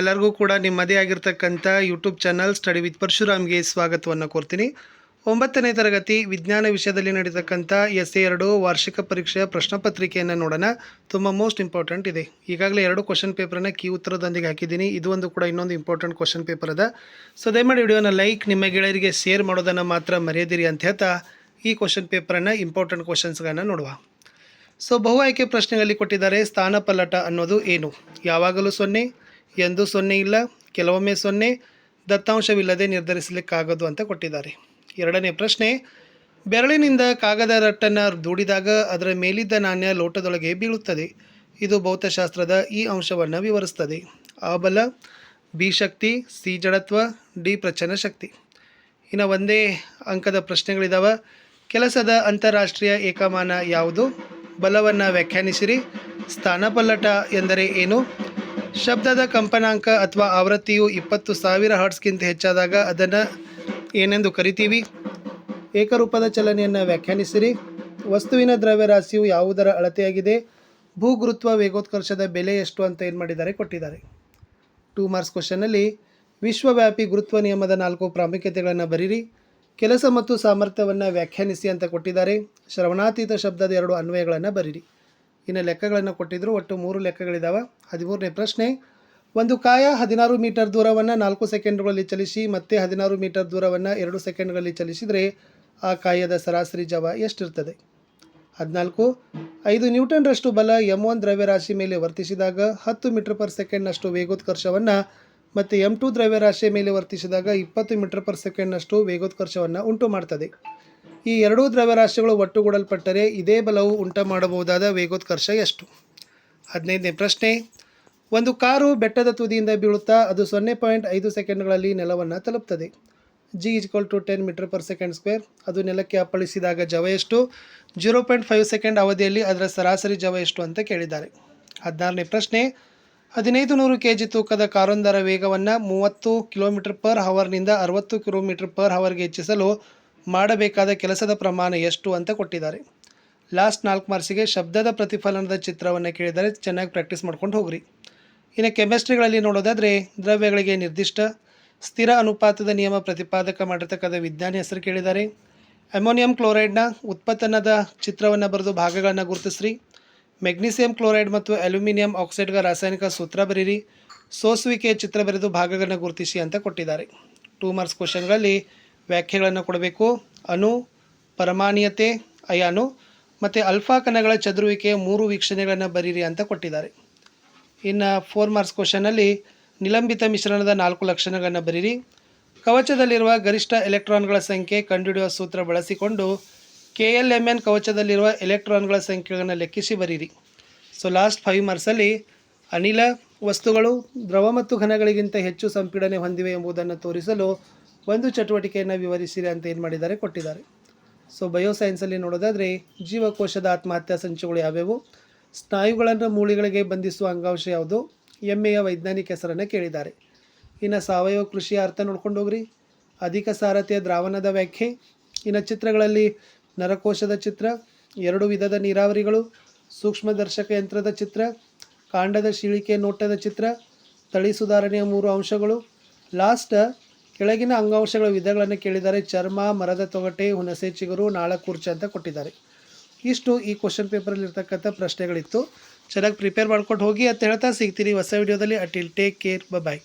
ಎಲ್ಲರಿಗೂ ಕೂಡ ನಿಮ್ಮದೇ ಆಗಿರ್ತಕ್ಕಂಥ ಯೂಟ್ಯೂಬ್ ಚಾನಲ್ ಸ್ಟಡಿ ವಿತ್ ಪರಶುರಾಮ್ಗೆ ಸ್ವಾಗತವನ್ನು ಕೋರ್ತೀನಿ. ಒಂಬತ್ತನೇ ತರಗತಿ ವಿಜ್ಞಾನ ವಿಷಯದಲ್ಲಿ ನಡೀತಕ್ಕಂಥ ಎಸ್ ಎ ಎರಡು ವಾರ್ಷಿಕ ಪರೀಕ್ಷೆಯ ಪ್ರಶ್ನೆ ಪತ್ರಿಕೆಯನ್ನು ನೋಡೋಣ. ತುಂಬ ಮೋಸ್ಟ್ ಇಂಪಾರ್ಟೆಂಟ್ ಇದೆ. ಈಗಾಗಲೇ ಎರಡು ಕ್ವಶನ್ ಪೇಪರನ್ನು ಕೀ ಉತ್ತರದೊಂದಿಗೆ ಹಾಕಿದ್ದೀನಿ. ಇದು ಒಂದು ಕೂಡ ಇನ್ನೊಂದು ಇಂಪಾರ್ಟೆಂಟ್ ಕ್ವಶನ್ ಪೇಪರ್ ಅದ. ಸೊ ದಯಮಾಡಿ ವಿಡಿಯೋನ ಲೈಕ್ ನಿಮ್ಮ ಗೆಳೆಯರಿಗೆ ಶೇರ್ ಮಾಡೋದನ್ನು ಮಾತ್ರ ಮರೆಯದಿರಿ ಅಂತ ಹೇಳ್ತಾ ಈ ಕ್ವಶನ್ ಪೇಪರನ್ನು ಇಂಪಾರ್ಟೆಂಟ್ ಕ್ವಶನ್ಸ್ಗಳನ್ನು ನೋಡುವ. ಸೊ ಬಹು ಆಯ್ಕೆ ಪ್ರಶ್ನೆಗಳಲ್ಲಿ ಕೊಟ್ಟಿದ್ದಾರೆ ಸ್ಥಾನ ಪಲ್ಲಟ ಅನ್ನೋದು ಏನು? ಯಾವಾಗಲೂ ಸೊನ್ನೆ ಎಂದು ಸೊನ್ನೆ ಇಲ್ಲ, ಕೆಲವೊಮ್ಮೆ ಸೊನ್ನೆ, ದತ್ತಾಂಶವಿಲ್ಲದೆ ನಿರ್ಧರಿಸಲಿಕ್ಕಾಗದು ಅಂತ ಕೊಟ್ಟಿದ್ದಾರೆ. ಎರಡನೇ ಪ್ರಶ್ನೆ, ಬೆರಳಿನಿಂದ ಕಾಗದ ರಟ್ಟನ್ನು ದೂಡಿದಾಗ ಅದರ ಮೇಲಿದ್ದ ನಾಣ್ಯ ಲೋಟದೊಳಗೆ ಬೀಳುತ್ತದೆ. ಇದು ಭೌತಶಾಸ್ತ್ರದ ಈ ಅಂಶವನ್ನು ವಿವರಿಸ್ತದೆ ಆ ಬಲ, ಬಿ ಶಕ್ತಿ, ಸಿ ಜಡತ್ವ, ಡಿ ಪ್ರಚನ ಶಕ್ತಿ. ಇನ್ನು ಒಂದೇ ಅಂಕದ ಪ್ರಶ್ನೆಗಳಿದಾವೆ. ಕೆಲಸದ ಅಂತಾರಾಷ್ಟ್ರೀಯ ಏಕಮಾನ ಯಾವುದು? ಬಲವನ್ನು ವ್ಯಾಖ್ಯಾನಿಸಿರಿ. ಸ್ಥಾನಪಲ್ಲಟ ಎಂದರೆ ಏನು? ಶಬ್ದದ ಕಂಪನಾಂಕ ಅಥವಾ ಆವೃತ್ತಿಯು ಇಪ್ಪತ್ತು ಸಾವಿರ ಹರ್ಟ್ಸ್ಗಿಂತ ಹೆಚ್ಚಾದಾಗ ಅದನ್ನು ಏನೆಂದು ಕರಿತೀವಿ? ಏಕರೂಪದ ಚಲನೆಯನ್ನು ವ್ಯಾಖ್ಯಾನಿಸಿರಿ. ವಸ್ತುವಿನ ದ್ರವ್ಯರಾಶಿಯು ಯಾವುದರ ಅಳತೆಯಾಗಿದೆ? ಭೂಗುರುತ್ವ ವೇಗೋತ್ಕರ್ಷದ ಬೆಲೆ ಎಷ್ಟು ಅಂತ ಏನು ಮಾಡಿದ್ದಾರೆ ಕೊಟ್ಟಿದ್ದಾರೆ. ಟೂ ಮಾರ್ಕ್ಸ್ ಕ್ವಶನಲ್ಲಿ ವಿಶ್ವವ್ಯಾಪಿ ಗುರುತ್ವ ನಿಯಮದ ನಾಲ್ಕು ಪ್ರಾಮುಖ್ಯತೆಗಳನ್ನು ಬರೀರಿ. ಕೆಲಸ ಮತ್ತು ಸಾಮರ್ಥ್ಯವನ್ನು ವ್ಯಾಖ್ಯಾನಿಸಿ ಅಂತ ಕೊಟ್ಟಿದ್ದಾರೆ. ಶ್ರವಣಾತೀತ ಶಬ್ದದ ಎರಡು ಅನ್ವಯಗಳನ್ನು ಬರೀರಿ. ಇನ್ನು ಲೆಕ್ಕಗಳನ್ನು ಕೊಟ್ಟಿದ್ದರು ಒಟ್ಟು ಮೂರು ಲೆಕ್ಕಗಳಿದ್ದಾವೆ ಹದಿಮೂರನೇ ಪ್ರಶ್ನೆ, ಒಂದು ಕಾಯ ಹದಿನಾರು ಮೀಟರ್ ದೂರವನ್ನು ನಾಲ್ಕು ಸೆಕೆಂಡ್ಗಳಲ್ಲಿ ಚಲಿಸಿ ಮತ್ತೆ ಹದಿನಾರು ಮೀಟರ್ ದೂರವನ್ನು ಎರಡು ಸೆಕೆಂಡ್ಗಳಲ್ಲಿ ಚಲಿಸಿದರೆ ಆ ಕಾಯದ ಸರಾಸರಿ ಜವ ಎಷ್ಟಿರ್ತದೆ? ಹದಿನಾಲ್ಕು, ಐದು ನ್ಯೂಟನ್ರಷ್ಟು ಬಲ ಎಂ ಒನ್ ದ್ರವ್ಯರಾಶಿ ಮೇಲೆ ವರ್ತಿಸಿದಾಗ ಹತ್ತು ಮೀಟರ್ ಪರ್ ಸೆಕೆಂಡ್ನಷ್ಟು ವೇಗೋತ್ಕರ್ಷವನ್ನು ಮತ್ತು ಎಂ ಟು ದ್ರವ್ಯರಾಶಿಯ ಮೇಲೆ ವರ್ತಿಸಿದಾಗ ಇಪ್ಪತ್ತು ಮೀಟರ್ ಪರ್ ಸೆಕೆಂಡ್ನಷ್ಟು ವೇಗೋತ್ಕರ್ಷವನ್ನು ಉಂಟು ಮಾಡ್ತದೆ ಈ ಎರಡೂ ದ್ರವ್ಯರಾಶಿಗಳು ಒಟ್ಟುಗೂಡಲ್ಪಟ್ಟರೆ ಇದೇ ಬಲವು ಉಂಟ ಮಾಡಬಹುದಾದ ವೇಗೋತ್ಕರ್ಷ ಎಷ್ಟು? ಹದಿನೈದನೇ ಪ್ರಶ್ನೆ. ಒಂದು ಕಾರು ಬೆಟ್ಟದ ತುದಿಯಿಂದ ಬೀಳುತ್ತಾ ಅದು ಸೊನ್ನೆ ಪಾಯಿಂಟ್ ಐದು ಸೆಕೆಂಡ್ಗಳಲ್ಲಿ ನೆಲವನ್ನು ತಲುಪ್ತದೆ. G is equal to ten metre per second square ಅದು ನೆಲಕ್ಕೆ ಅಪ್ಪಳಿಸಿದಾಗ ಜವ ಎಷ್ಟು? ಜೀರೋ ಪಾಯಿಂಟ್ ಫೈವ್ ಸೆಕೆಂಡ್ ಅವಧಿಯಲ್ಲಿ ಅದರ ಸರಾಸರಿ ಜವ ಎಷ್ಟು ಅಂತ ಕೇಳಿದ್ದಾರೆ. ಹದಿನಾರನೇ ಪ್ರಶ್ನೆ. ಹದಿನೈದು ನೂರು ಕೆ ಜಿ ತೂಕದ ಕಾರೊಂದರ ವೇಗವನ್ನು ಮೂವತ್ತು ಕಿಲೋಮೀಟರ್ ಪರ್ ಹವರ್ನಿಂದ ಅರವತ್ತು ಕಿಲೋಮೀಟರ್ ಪರ್ ಹವರ್ಗೆ ಹೆಚ್ಚಿಸಲು ಮಾಡಬೇಕಾದ ಕೆಲಸದ ಪ್ರಮಾಣ ಎಷ್ಟು ಅಂತ ಕೊಟ್ಟಿದ್ದಾರೆ. ಲಾಸ್ಟ್ ನಾಲ್ಕು ಮಾರ್ಸಿಗೆ ಶಬ್ದದ ಪ್ರತಿಫಲನದ ಚಿತ್ರವನ್ನು ಕೇಳಿದರೆ ಚೆನ್ನಾಗಿ ಪ್ರಾಕ್ಟೀಸ್ ಮಾಡ್ಕೊಂಡು ಹೋಗ್ರಿ. ಇನ್ನು ಕೆಮಿಸ್ಟ್ರಿಗಳಲ್ಲಿ ನೋಡೋದಾದರೆ ದ್ರವ್ಯಗಳಿಗೆ ನಿರ್ದಿಷ್ಟ ಸ್ಥಿರ ಅನುಪಾತದ ನಿಯಮ ಪ್ರತಿಪಾದಕ ಮಾಡಿರ್ತಕ್ಕಂಥ ವಿಜ್ಞಾನಿ ಹೆಸರು ಕೇಳಿದ್ದಾರೆ. ಅಮೋನಿಯಂ ಕ್ಲೋರೈಡ್ನ ಉತ್ಪತ್ತನದ ಚಿತ್ರವನ್ನು ಬರೆದು ಭಾಗಗಳನ್ನು ಗುರುತಿಸ್ರಿ. ಮೆಗ್ನೀಸಿಯಂ ಕ್ಲೋರೈಡ್ ಮತ್ತು ಅಲ್ಯೂಮಿನಿಯಂ ಆಕ್ಸೈಡ್ಗಳ ರಾಸಾಯನಿಕ ಸೂತ್ರ ಬರೀರಿ. ಸೋಸುವಿಕೆಯ ಚಿತ್ರ ಬರೆದು ಭಾಗಗಳನ್ನು ಗುರುತಿಸಿ ಅಂತ ಕೊಟ್ಟಿದ್ದಾರೆ. ಟೂ ಮಾರ್ಕ್ಸ್ ಕ್ವಶನ್ಗಳಲ್ಲಿ ವ್ಯಾಖ್ಯೆಗಳನ್ನು ಕೊಡಬೇಕು. ಅನು ಪರಮಾಣೀಯತೆ ಅಯಾನು ಮತ್ತು ಅಲ್ಫಾ ಕಣಗಳ ಚದುರುವಿಕೆ ಮೂರು ವೀಕ್ಷಣೆಗಳನ್ನು ಬರೀರಿ ಅಂತ ಕೊಟ್ಟಿದ್ದಾರೆ. ಇನ್ನು ಫೋರ್ ಮಾರ್ಕ್ಸ್ ಕ್ವಶನಲ್ಲಿ ನಿಲಂಬಿತ ಮಿಶ್ರಣದ ನಾಲ್ಕು ಲಕ್ಷಣಗಳನ್ನು ಬರೀರಿ. ಕವಚದಲ್ಲಿರುವ ಗರಿಷ್ಠ ಎಲೆಕ್ಟ್ರಾನ್ಗಳ ಸಂಖ್ಯೆ ಕಂಡುಹಿಡಿಯುವ ಸೂತ್ರ ಬಳಸಿಕೊಂಡು ಕೆ ಎಲ್ ಎಂ ಎನ್ ಕವಚದಲ್ಲಿರುವ ಎಲೆಕ್ಟ್ರಾನ್ಗಳ ಸಂಖ್ಯೆಗಳನ್ನು ಲೆಕ್ಕಿಸಿ ಬರೀರಿ. ಸೊ ಲಾಸ್ಟ್ ಫೈವ್ ಮಾರ್ಕ್ಸಲ್ಲಿ ಅನಿಲ, ವಸ್ತುಗಳು, ದ್ರವ ಮತ್ತು ಘನಗಳಿಗಿಂತ ಹೆಚ್ಚು ಸಂಪೀಡನೆ ಹೊಂದಿವೆ ಎಂಬುದನ್ನು ತೋರಿಸಲು ಒಂದು ಚಟುವಟಿಕೆಯನ್ನು ವಿವರಿಸಿರಿ ಅಂತ ಏನು ಮಾಡಿದ್ದಾರೆ, ಕೊಟ್ಟಿದ್ದಾರೆ. ಸೊ ಬಯೋಸೈನ್ಸಲ್ಲಿ ನೋಡೋದಾದರೆ ಜೀವಕೋಶದ ಆತ್ಮಹತ್ಯಾ ಸಂಚುಗಳು ಯಾವ್ಯಾವು? ಸ್ನಾಯುಗಳನ್ನು ಮೂಳೆಗಳಿಗೆ ಬಂಧಿಸುವ ಅಂಗಾಂಶ ಯಾವುದು? ಎಮ್ಮೆಯ ವೈಜ್ಞಾನಿಕ ಹೆಸರನ್ನು ಕೇಳಿದ್ದಾರೆ. ಇನ್ನು ಸಾವಯವ ಕೃಷಿಯ ಅರ್ಥ ನೋಡ್ಕೊಂಡು ಹೋಗ್ರಿ. ಅಧಿಕ ಸಾರಥ್ಯ ದ್ರಾವಣದ ವ್ಯಾಖ್ಯೆ. ಇನ್ನು ಚಿತ್ರಗಳಲ್ಲಿ ನರಕೋಶದ ಚಿತ್ರ, ಎರಡು ವಿಧದ ನೀರಾವರಿಗಳು ಸೂಕ್ಷ್ಮದರ್ಶಕ ಯಂತ್ರದ ಚಿತ್ರ, ಕಾಂಡದ ಶೀಳಿಕೆ ನೋಟದ ಚಿತ್ರ, ತಳಿ ಸುಧಾರಣೆಯ ಮೂರು ಅಂಶಗಳು. ಲಾಸ್ಟ್ ಕೆಳಗಿನ ಅಂಗಾಂಶಗಳ ವಿಧಗಳನ್ನು ಕೇಳಿದ್ದಾರೆ ಚರ್ಮ, ಮರದ ತೊಗಟೆ, ಹುಣಸೆ ಚಿಗುರು ನಾಳಕೂರ್ಚ ಅಂತ ಕೊಟ್ಟಿದ್ದಾರೆ. ಇಷ್ಟು ಈ ಕ್ವಶನ್ ಪೇಪರಲ್ಲಿ ಇರ್ತಕ್ಕಂಥ ಪ್ರಶ್ನೆಗಳಿತ್ತು. ಚೆನ್ನಾಗಿ ಪ್ರಿಪೇರ್ ಮಾಡ್ಕೊಂಡು ಹೋಗಿ ಅಂತ ಹೇಳ್ತಾ ಸಿಗ್ತೀನಿ. ಹೊಸ ವಿಡಿಯೋದಲ್ಲಿ ಅಟಿಲ್ ಟೇಕ್ ಕೇರ್ ಬಾಯ್